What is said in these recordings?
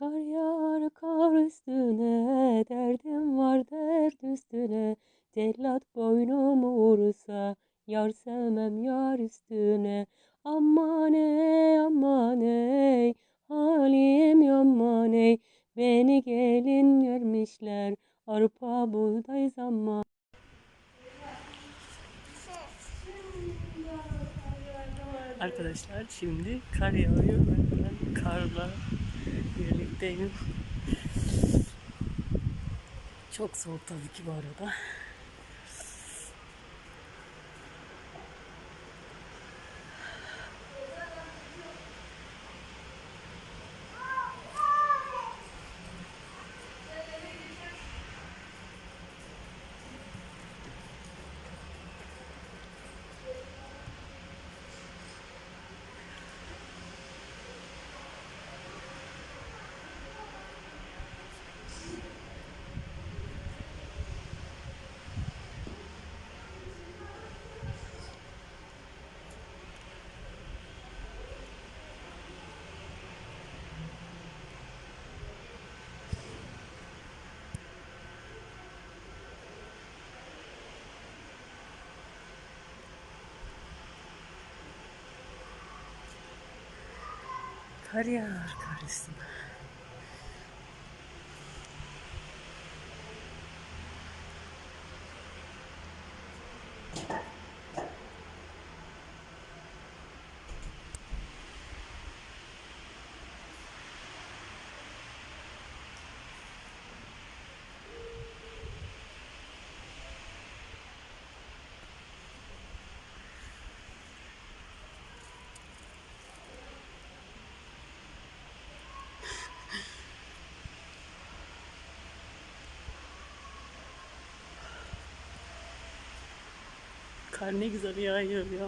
Kar yağar kar üstüne, derdim var dert üstüne. Cellat boynumu vursa, yar sevmem yar üstüne. Aman ey aman ey, halim yaman ey. Beni gelin vermişler, arpa buğday zaman. Arkadaşlar şimdi kar yağıyor. Ben karla birlikteyim. Çok soğuk tabii ki bu arada. Kar yağar kar üstüne. Kar ne güzel yağıyor ya.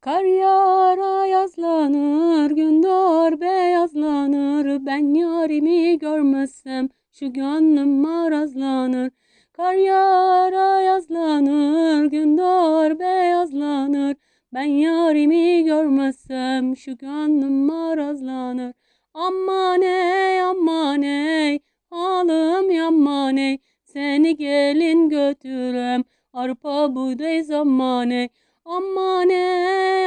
Kar yağar ayazlanır, gün doğar beyazlanır. Ben yarimi görmezsem şu gönlüm marazlanır. Kar yağar ayazlanır, gün doğar beyazlanır. Ben yarimi görmezsem şu gönlüm marazlanır. Aman ey aman ey, halım yaman ey. Seni gelin götürem, arpa buğday zamanı. Aman ey